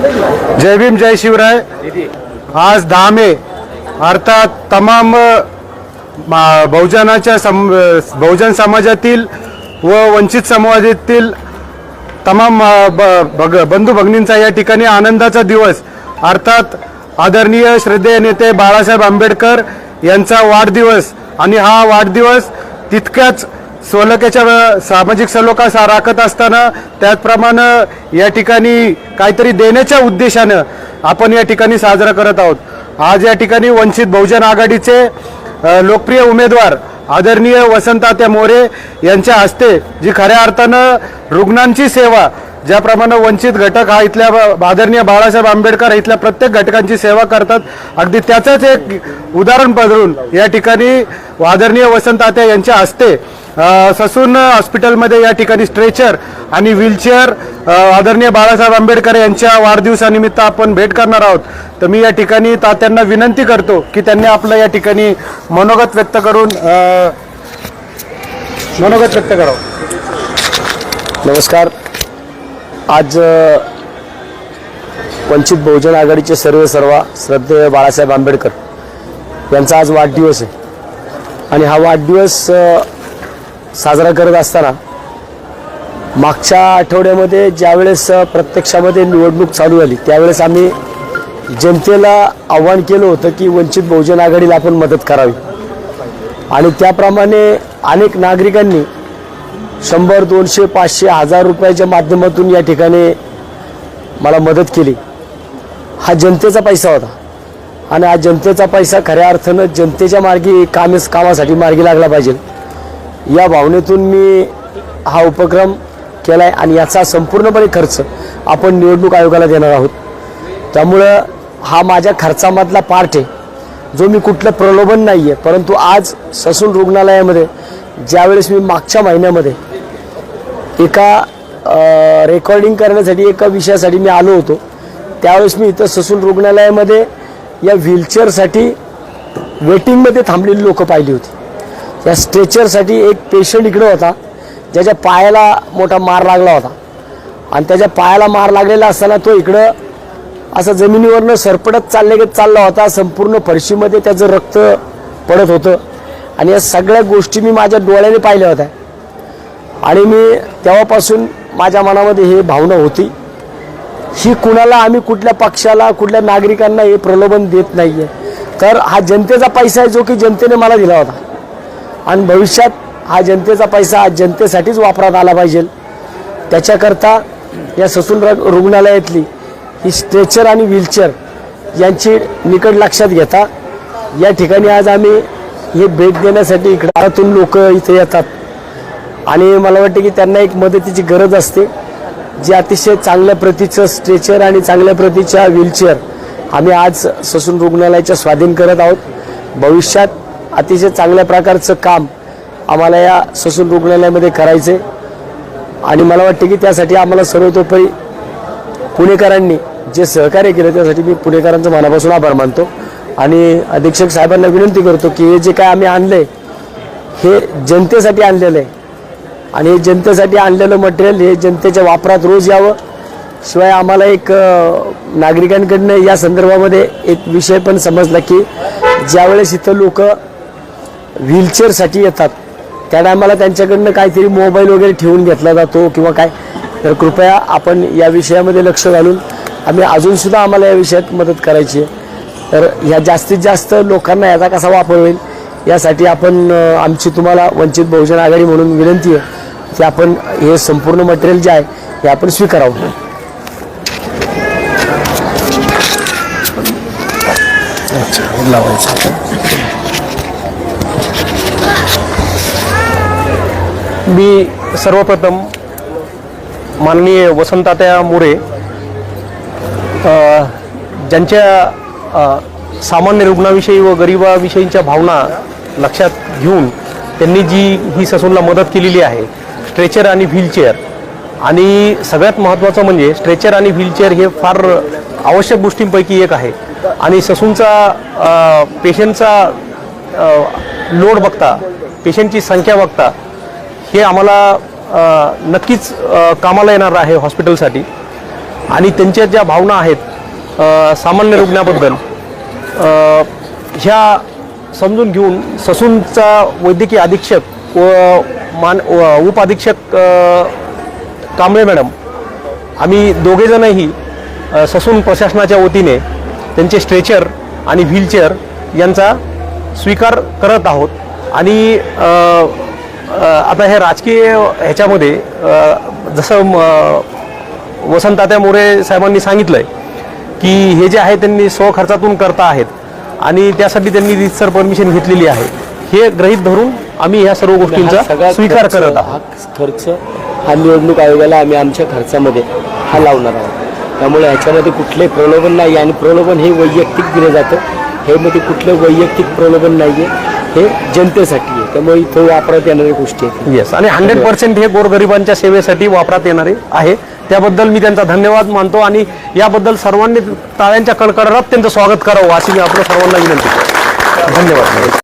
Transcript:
जय भीम जय शिवराय. आज दहा मे अर्थात तमाम मा- बहुजनाच्या सम बहुजन समाजातील व वंचित समाजातील तमाम ब- भग- बंधू भगिनींचा या ठिकाणी आनंदाचा दिवस. अर्थात आदरणीय श्रद्धेय नेते बाळासाहेब आंबेडकर यांचा वाढदिवस. आणि हा वाढदिवस तितक्याच स्वलकेच्या सामाजिक सलोखा सा राखत असताना त्याचप्रमाणे या ठिकाणी काहीतरी देण्याच्या उद्देशानं आपण या ठिकाणी साजरा करत आहोत. आज या ठिकाणी वंचित बहुजन आघाडीचे लोकप्रिय उमेदवार आदरणीय वसंतात्या मोरे यांच्या हस्ते जी खऱ्या अर्थानं रुग्णांची सेवा ज्याप्रमाणे वंचित घटक हा इथल्या आदरणीय बाळासाहेब आंबेडकर इथल्या प्रत्येक घटकांची सेवा करतात. अगदी त्याचंच एक उदाहरण पदरून या ठिकाणी आदरणीय वसंतात्या यांच्या हस्ते ससून हॉस्पिटलमध्ये या ठिकाणी स्ट्रेचर आणि व्हीलचेअर आदरणीय बाळासाहेब आंबेडकर यांच्या वाढदिवसानिमित्त आपण भेट करणार आहोत. तर मी या ठिकाणी तात्यांना विनंती करतो की त्यांनी आपलं या ठिकाणी मनोगत व्यक्त करून मनोगत व्यक्त करावं. नमस्कार. आज वंचित बहुजन आघाडीचे सर्व सर्वा श्रद्धेय बाळासाहेब आंबेडकर यांचा आज वाढदिवस आहे. आणि हा वाढदिवस साजरा करत असताना मागच्या आठवड्यामध्ये ज्यावेळेस प्रत्यक्षामध्ये निवडणूक चालू झाली त्यावेळेस आम्ही जनतेला आव्हान केलं होतं की वंचित बहुजन आघाडीला आपण मदत करावी. आणि त्याप्रमाणे अनेक नागरिकांनी शंभर दोनशे पाचशे हजार रुपयाच्या माध्यमातून या ठिकाणी मला मदत केली. हा जनतेचा पैसा होता. आणि हा जनतेचा पैसा खऱ्या अर्थानं जनतेच्या मार्गी कामेस कामासाठी मार्गी लागला पाहिजे. या भावनेतून मी हा उपक्रम केला आहे आणि याचा संपूर्णपणे खर्च आपण निवडणूक आयोगाला देणार आहोत. त्यामुळं हा माझ्या खर्चामधला पार्ट आहे. जो मी कुठलं प्रलोभन नाही आहे परंतु आज ससून रुग्णालयामध्ये ज्यावेळेस मी मागच्या महिन्यामध्ये एका रेकॉर्डिंग करण्यासाठी एका विषयासाठी मी आलो होतो. त्यावेळेस मी इथं ससून रुग्णालयामध्ये या व्हीलचेअरसाठी वेटिंगमध्ये थांबलेली लोकं पाहिली होती. या स्ट्रेचरसाठी एक पेशंट इकडं होता ज्याच्या पायाला मोठा मार लागला होता. आणि त्याच्या पायाला मार लागलेला असताना तो इकडं असं जमिनीवरनं सरपडत चालले गेत चालला होता. संपूर्ण फरशीमध्ये त्याचं रक्त पडत होतं. आणि या सगळ्या गोष्टी मी माझ्या डोळ्याने पाहिल्या होत्या. आणि मी तेव्हापासून माझ्या मनामध्ये हे भावना होती. ही कुणाला आम्ही कुठल्या पक्षाला कुठल्या नागरिकांना हे प्रलोभन देत नाही आहे तर हा जनतेचा पैसा आहे जो की जनतेने मला दिला होता. आणि भविष्यात हा जनतेचा पैसा हा जनतेसाठीच वापरात आला पाहिजे. त्याच्याकरता या ससून रुग्णालयातली ही स्ट्रेचर आणि व्हीलचेअर यांची निकट लक्षात घेता. या ठिकाणी आज आम्ही हे भेट देण्यासाठी इकडे लोक इथे येतात. आणि मला वाटतं की त्यांना एक मदतीची गरज असते. जे अतिशय चांगल्या प्रतीचं स्ट्रेचर आणि चांगल्या प्रतीच्या व्हीलचेअर आम्ही आज ससून रुग्णालयाच्या स्वाधीन करत आहोत. भविष्यात अतिशय चांगल्या प्रकारचं काम आम्हाला या ससून रुग्णालयामध्ये करायचं आणि मला वाटतं की त्यासाठी आम्हाला सर्वतोपरी पुणेकरांनी जे सहकार्य केलं त्यासाठी मी पुणेकरांचं मनापासून आभार मानतो. आणि अधीक्षक साहेबांना विनंती करतो की हे जे काय आम्ही आणलंय हे जनतेसाठी आणलेलं आहे आणि जनतेसाठी आणलेलं मटेरियल हे जनतेच्या वापरात रोज यावं. शिवाय आम्हाला एक नागरिकांकडनं या संदर्भामध्ये एक विषय पण समजला की ज्यावेळेस इथं लोक व्हीलचेअरसाठी येतात त्या टायमाला त्यांच्याकडनं काहीतरी मोबाईल वगैरे ठेवून घेतला जातो किंवा काय. तर कृपया आपण या विषयामध्ये लक्ष घालून आम्ही अजूनसुद्धा आम्हाला या विषयात मदत करायची आहे. तर ह्या जास्तीत जास्त लोकांना याचा कसा वापर होईल यासाठी आपण आमची तुम्हाला वंचित बहुजन आघाडी म्हणून विनंती आहे. की आपण हे संपूर्ण मटेरियल जे आहे हे आपण स्वीकारावं. मी सर्वप्रथम माननीय वसंतात्या मोरे ज्यांच्या सामान्य रुग्णाविषयी व गरिबाविषयीच्या भावना लक्षात घेऊन त्यांनी जी ही ससूनला मदत केलेली आहे स्ट्रेचर आणि व्हीलचेअर. आणि सगळ्यात महत्त्वाचं म्हणजे स्ट्रेचर आणि व्हीलचेअर हे फार आवश्यक गोष्टींपैकी एक आहे. आणि ससूनचा पेशंटचा लोड बघता पेशंटची संख्या बघता हे आम्हाला नक्कीच कामाला येणार आहे हॉस्पिटलसाठी. आणि त्यांच्या ज्या भावना आहेत सामान्य रुग्णाबद्दल ह्या समजून घेऊन ससूनचा वैद्यकीय अधीक्षक व मान व उपअधीक्षक कांबळे मॅडम आम्ही दोघेजणही ससून प्रशासनाच्या वतीने त्यांचे स्ट्रेचर आणि व्हीलचेअर यांचा स्वीकार करत आहोत. आणि आता हे राजकीय ह्याच्यामध्ये जसं म- वसंतात्या मोरे साहेबांनी सांगितलंय की हे जे आहे त्यांनी स्वखर्चातून करता आहेत आणि त्यासाठी त्यांनी रितसर परमिशन घेतलेली आहे. हे गृहीत धरून आम्ही ह्या सर्व गोष्टींचा स्वीकार करत आहोत. खर्च हा निवडणूक आयोगाला आम्ही आमच्या खर्चामध्ये हा लावणार आहोत. त्यामुळे ह्याच्यामध्ये कुठले प्रलोभन नाही आणि प्रलोभन हे वैयक्तिक दिलं जातं. हे मध्ये कुठलं वैयक्तिक प्रलोभन नाही आहे हे जनतेसाठी आहे. त्यामुळे इथं वापरात येणाऱ्या गोष्टी आहेत. येस आणि हंड्रेड पर्सेंट हे गोरगरिबांच्या सेवेसाठी वापरात येणारे आहे. त्याबद्दल मी त्यांचा धन्यवाद मानतो आणि याबद्दल सर्वांनी टाळ्यांच्या कडकडाटात त्यांचं स्वागत करावं अशी मी आपल्या सर्वांना विनंती करतो. धन्यवाद.